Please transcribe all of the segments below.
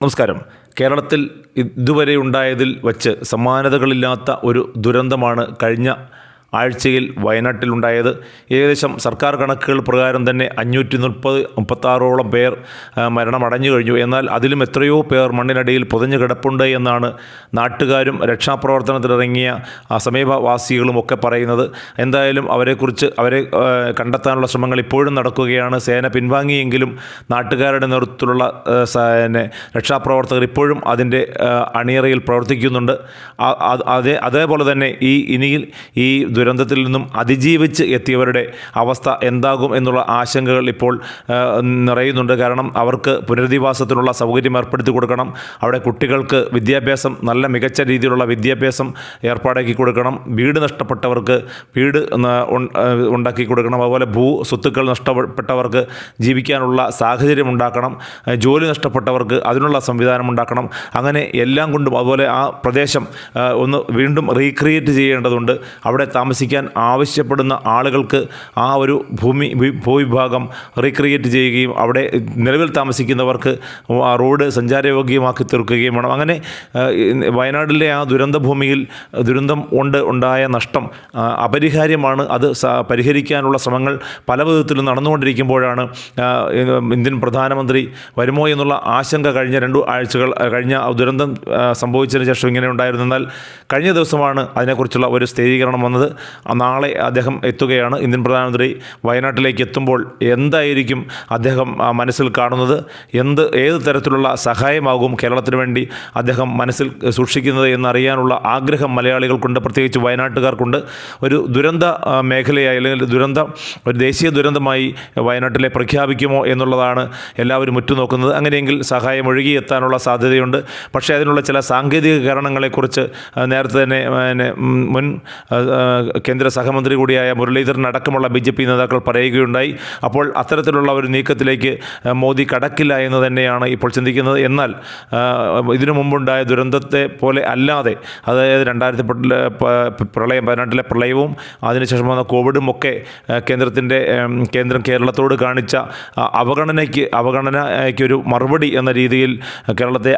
നമസ്കാരം. കേരളത്തിൽ ഇതുവരെ ഉണ്ടായതിൽ വച്ച് സമാനതകളില്ലാത്ത ഒരു ദുരന്തമാണ് കഴിഞ്ഞ ആഴ്ചയിൽ വയനാട്ടിലുണ്ടായത്. ഏകദേശം സർക്കാർ കണക്കുകൾ പ്രകാരം തന്നെ അഞ്ഞൂറ്റി മുപ്പത് മുപ്പത്താറോളം പേർ മരണമടഞ്ഞു കഴിഞ്ഞു. എന്നാൽ അതിലും എത്രയോ പേർ മണ്ണിനടിയിൽ പുതഞ്ഞു കിടപ്പുണ്ട് എന്നാണ് നാട്ടുകാരും രക്ഷാപ്രവർത്തനത്തിനിറങ്ങിയ സമീപവാസികളും ഒക്കെ പറയുന്നത്. എന്തായാലും അവരെക്കുറിച്ച് അവരെ കണ്ടെത്താനുള്ള ശ്രമങ്ങൾ ഇപ്പോഴും നടക്കുകയാണ്. സേന പിൻവാങ്ങിയെങ്കിലും നാട്ടുകാരുടെ നേതൃത്വത്തിലുള്ള രക്ഷാപ്രവർത്തകർ ഇപ്പോഴും അതിന്റെ അണിയറയിൽ പ്രവർത്തിക്കുന്നുണ്ട്. അതേ അതേപോലെ തന്നെ ഈ ഇനിയിൽ ഈ ദുരന്തത്തിൽ നിന്നും അതിജീവിച്ച് എത്തിയവരുടെ അവസ്ഥ എന്താകും എന്നുള്ള ആശങ്കകൾ ഇപ്പോൾ നിറയുന്നുണ്ട്. കാരണം അവർക്ക് പുനരധിവാസത്തിനുള്ള സൗകര്യം ഏർപ്പെടുത്തി കൊടുക്കണം. അവിടെ കുട്ടികൾക്ക് വിദ്യാഭ്യാസം നല്ല മികച്ച രീതിയിലുള്ള വിദ്യാഭ്യാസം ഏർപ്പാടാക്കി കൊടുക്കണം. വീട് നഷ്ടപ്പെട്ടവർക്ക് വീട് ഉണ്ടാക്കി കൊടുക്കണം. അതുപോലെ ഭൂ സ്വത്തുക്കൾ നഷ്ടപ്പെട്ടവർക്ക് ജീവിക്കാനുള്ള സാഹചര്യം ഉണ്ടാക്കണം. ജോലി നഷ്ടപ്പെട്ടവർക്ക് അതിനുള്ള സംവിധാനം ഉണ്ടാക്കണം. അങ്ങനെ എല്ലാം കൊണ്ടും അതുപോലെ ആ പ്രദേശം ഒന്ന് വീണ്ടും റീക്രിയേറ്റ് ചെയ്യേണ്ടതുണ്ട്. അവിടെ താമസിക്കാൻ ആവശ്യപ്പെടുന്ന ആളുകൾക്ക് ആ ഒരു ഭൂമി ഭൂവിഭാഗം റീക്രിയേറ്റ് ചെയ്യുകയും അവിടെ നിലവിൽ താമസിക്കുന്നവർക്ക് ആ റോഡ് സഞ്ചാരയോഗ്യമാക്കി തീർക്കുകയും വേണം. അങ്ങനെ വയനാടിലെ ആ ദുരന്ത ഭൂമിയിൽ ദുരന്തം കൊണ്ട് ഉണ്ടായ നഷ്ടം അപരിഹാര്യമാണ്. അത് പരിഹരിക്കാനുള്ള ശ്രമങ്ങൾ പല വിധത്തിലും നടന്നുകൊണ്ടിരിക്കുമ്പോഴാണ് ഇന്ത്യൻ പ്രധാനമന്ത്രി വരുമോ എന്നുള്ള ആശങ്ക കഴിഞ്ഞ രണ്ടു ആഴ്ചകൾ കഴിഞ്ഞ ദുരന്തം സംഭവിച്ചതിന് ശേഷം ഇങ്ങനെ ഉണ്ടായിരുന്നു എന്നാൽ കഴിഞ്ഞ ദിവസമാണ് അതിനെക്കുറിച്ചുള്ള ഒരു സ്ഥിരീകരണം വന്നത്. നാളെ അദ്ദേഹം എത്തുകയാണ്. ഇന്ത്യൻ പ്രധാനമന്ത്രി വയനാട്ടിലേക്ക് എത്തുമ്പോൾ എന്തായിരിക്കും അദ്ദേഹം മനസ്സിൽ കാണുന്നത്? എന്ത് ഏത് തരത്തിലുള്ള സഹായമാകും കേരളത്തിന് വേണ്ടി അദ്ദേഹം മനസ്സിൽ സൂക്ഷിക്കുന്നത് എന്നറിയാനുള്ള ആഗ്രഹം മലയാളികൾക്കുണ്ട് പ്രത്യേകിച്ച് വയനാട്ടുകാർക്കുണ്ട്. ഒരു ദുരന്ത മേഖലയായി അല്ലെങ്കിൽ ദുരന്തം ഒരു ദേശീയ ദുരന്തമായി വയനാട്ടിലെ പ്രഖ്യാപിക്കുമോ എന്നുള്ളതാണ് എല്ലാവരും ഉറ്റുനോക്കുന്നത്. അങ്ങനെയെങ്കിൽ സഹായം ഒഴുകിയെത്താനുള്ള സാധ്യതയുണ്ട്. പക്ഷേ അതിനുള്ള ചില സാങ്കേതിക കാരണങ്ങളെക്കുറിച്ച് നേരത്തെ തന്നെ മുൻ കേന്ദ്ര സഹമന്ത്രി കൂടിയായ മുരളീധരൻ അടക്കമുള്ള ബി ജെ പി നേതാക്കൾ പറയുകയുണ്ടായി. അപ്പോൾ അത്തരത്തിലുള്ള ഒരു നീക്കത്തിലേക്ക് മോദി കടക്കില്ല എന്ന് തന്നെയാണ് ഇപ്പോൾ ചിന്തിക്കുന്നത്. എന്നാൽ ഇതിനു മുമ്പുണ്ടായ ദുരന്തത്തെ പോലെ അല്ലാതെ അതായത് രണ്ടായിരത്തി പ്രളയം വയനാട്ടിലെ പ്രളയവും അതിനുശേഷം വന്ന കോവിഡും ഒക്കെ കേന്ദ്രത്തിന്റെ കേന്ദ്രം കേരളത്തോട് കാണിച്ച അവഗണനയ്ക്ക് അവഗണനയ്ക്കൊരു മറുപടി എന്ന രീതിയിൽ കേരളത്തെ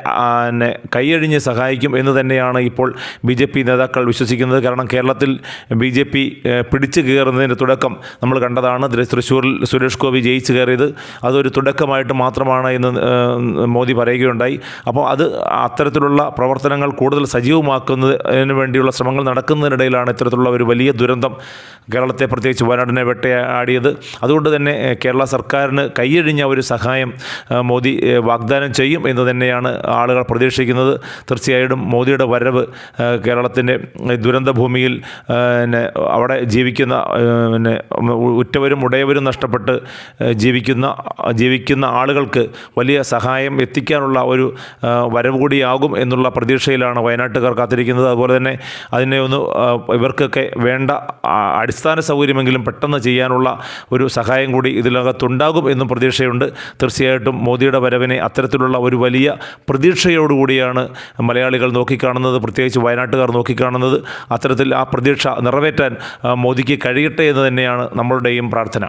കൈയഴിഞ്ഞ് സഹായിക്കും എന്ന് തന്നെയാണ് ഇപ്പോൾ ബി ജെ പി നേതാക്കൾ വിശ്വസിക്കുന്നത്. കാരണം കേരളത്തിൽ ബി ജെ പി പിടിച്ചു കയറുന്നതിന്റെ തുടക്കം നമ്മൾ കണ്ടതാണ്. തൃശ്ശൂരിൽ സുരേഷ് ഗോപി ജയിച്ചു കയറിയത്. അതൊരു തുടക്കമായിട്ട് മാത്രമാണ് എന്ന് മോദി പറയുകയുണ്ടായി. അപ്പോൾ അത് അത്തരത്തിലുള്ള പ്രവർത്തനങ്ങൾ കൂടുതൽ സജീവമാക്കുന്നതിന് വേണ്ടിയുള്ള ശ്രമങ്ങൾ നടക്കുന്നതിനിടയിലാണ് ഇത്തരത്തിലുള്ള ഒരു വലിയ ദുരന്തം കേരളത്തെ പ്രത്യേകിച്ച് വയനാടിനെ വെട്ടയാടിയത്. അതുകൊണ്ട് തന്നെ കേരള സർക്കാരിന് കൈയഴിഞ്ഞ ഒരു സഹായം മോദി വാഗ്ദാനം ചെയ്യും എന്ന് തന്നെയാണ് ആളുകൾ പ്രതീക്ഷിക്കുന്നത്. തീർച്ചയായിട്ടും മോദിയുടെ വരവ് കേരളത്തിന്റെ ദുരന്ത ഭൂമിയിൽ ഏഹ്, പിന്നെ അവിടെ ജീവിക്കുന്ന പിന്നെ ഉറ്റവരും ഉടയവരും നഷ്ടപ്പെട്ട് ജീവിക്കുന്ന ജീവിക്കുന്ന ആളുകൾക്ക് വലിയ സഹായം എത്തിക്കാനുള്ള ഒരു വരവ് കൂടിയാകും എന്നുള്ള പ്രതീക്ഷയിലാണ് വയനാട്ടുകാർ കാത്തിരിക്കുന്നത്. അതുപോലെ തന്നെ അതിനെ ഒന്ന് ഇവർക്കൊക്കെ വേണ്ട അടിസ്ഥാന സൗകര്യമെങ്കിലും പെട്ടെന്ന് ചെയ്യാനുള്ള ഒരു സഹായം കൂടി ഇതിനകത്തുണ്ടാകും എന്നും പ്രതീക്ഷയുണ്ട്. തീർച്ചയായിട്ടും മോദിയുടെ വരവിനെ അത്തരത്തിലുള്ള ഒരു വലിയ പ്രതീക്ഷയോടുകൂടിയാണ് മലയാളികൾ നോക്കിക്കാണുന്നത് പ്രത്യേകിച്ച് വയനാട്ടുകാർ നോക്കിക്കാണുന്നത്. അത്തരത്തിൽ ആ പ്രതീക്ഷ നിറവേറ്റാൻ മോദിക്ക് കഴിയട്ടെ എന്ന് തന്നെയാണ് നമ്മളുടെയും പ്രാർത്ഥന.